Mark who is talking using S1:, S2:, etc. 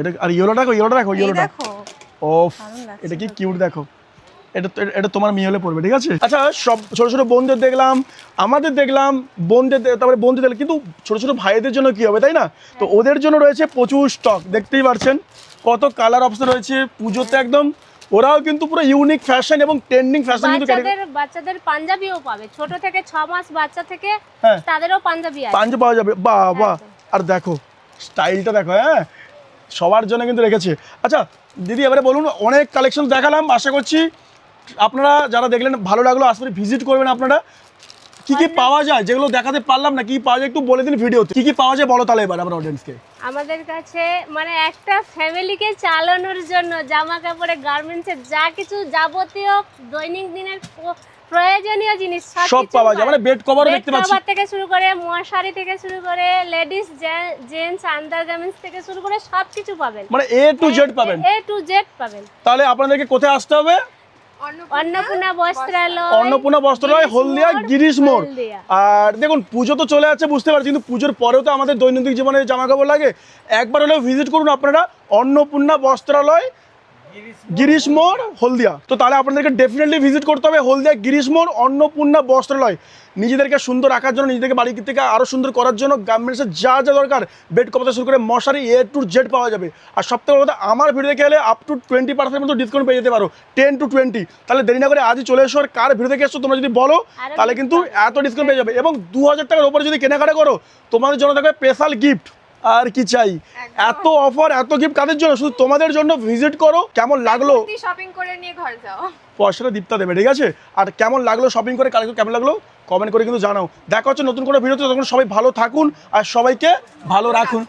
S1: এটা আর ইয়েলো
S2: লাগছে
S1: এটা কি কিউট দেখো। এটা এটা তোমার মেয়ে হলে পড়বে ঠিক আছে? আচ্ছা সব ছোট ছোট বোনদের দেখলাম আমাদের দেখলাম বোনদের তারপরে বোনদের দেখলাম কিন্তু ছোট ছোট ভাইদের জন্য কি হবে তাই না? তো ওদের জন্য রয়েছে প্রচুর স্টক দেখতেই পারছেন। কত কালার অপশন রয়েছে পুজোতে একদম। ওরাও কিন্তু পুরো ইউনিক ফ্যাশন এবং ট্রেন্ডিং ফ্যাশন কিন্তু
S3: বাচ্চাদের বাচ্চাদের পাঞ্জাবিও পাবে। ছোট থেকে ছ মাস বাচ্চা থেকে
S1: হ্যাঁ।
S3: তাদেরও পাঞ্জাবি আছে।
S1: পাঞ্জ পাওয়া যাবে বাহ বাহ। আর দেখো স্টাইলটা দেখো হ্যাঁ? সবার জন্য কিন্তু রেখেছে। আচ্ছা দিদি, এবারে বলুন, অনেক কালেকশন দেখালাম, আশা করছি আপনারা যারা দেখলেন ভালো লাগল আসলে ভিজিট করবেন আপনারা। কি কি পাওয়া যায় যেগুলো দেখাতে পারলাম না কি পাওয়া যায় একটু বলে দিন ভিডিওতে কি কি পাওয়া যায় বলো তাহলে এবার আমরা অডিয়েন্সকে
S3: আমাদের কাছে মানে একটা ফ্যামিলিকে চালানোর জন্য জামা কাপড়ে গার্মেন্টসের যা কিছু যাবতীয় দৈনিক দিনের প্রয়োজনীয় জিনিস
S1: সব পাওয়া যায় মানে বেড কভারও দেখতে পাচ্ছি।
S3: কভার থেকে শুরু করে মশারি থেকে শুরু করে লেডিস জেন্টস আন্ডার গার্মেন্টস থেকে শুরু করে সবকিছু পাবেন।
S1: মানে এ টু জেড পাবেন।
S3: এ টু জেড পাবেন।
S1: তাহলে আপনাদেরকে কোথায় আসতে হবে?
S3: অন্নপূর্ণা বস্ত্রালয়
S1: হলদিয়া গিরিশ মোড়। আর দেখুন পুজো তো চলে যাচ্ছে বুঝতে পারছি কিন্তু পুজোর পরেও তো আমাদের দৈনন্দিন জীবনে জামা কাপড় লাগে। একবার হলেও ভিজিট করুন আপনারা অন্নপূর্ণা বস্ত্রালয় গিরিশ মোড় হলদিয়া। তো তাহলে আপনাদেরকে ডেফিনেটলি ভিজিট করতে হবে হলদিয়া গিরিশ মোড় অন্নপূর্ণা বস্ত্রালয়। নিজেদেরকে সুন্দর রাখার জন্য নিজেদেরকে বাড়ি থেকে আরও সুন্দর করার জন্য গার্মেন্টসের যা যা দরকার বেড কপাতে শুরু করে মশারি এ টু জেড পাওয়া যাবে। আর সবথেকে বড় কথা আমার ভিডিও দেখে এলে আপ টু টোয়েন্টি পার্সেন্ট মতো ডিসকাউন্ট পেয়ে যেতে পারো টেন টু টোয়েন্টি তাহলে দেরি না করে আজই চলে এসো আর কার ভিডিও দেখে এসছো তোমরা যদি বলো তাহলে কিন্তু এত ডিসকাউন্ট পেয়ে যাবে। এবং দু হাজার টাকার ওপরে যদি কেনাকাটা করো তোমাদের জন্য থাকবে স্পেশাল গিফট আর কি চাই? এত অফার এত গিফট কাদের জন্য? শুধু তোমাদের জন্য ভিজিট করো কেমন লাগল?
S2: শপিং করে নিয়ে ঘর যাও।
S1: পয়সাটা দীপ্তা দেবে ঠিক আছে? আর কেমন লাগল শপিং করে? কালকে কেমন লাগল? কমেন্ট করে কিন্তু জানাও। দেখা হচ্ছে নতুন কোনো ভিডিওতে তখন সবাই ভালো থাকুন আর সবাইকে ভালো রাখুন।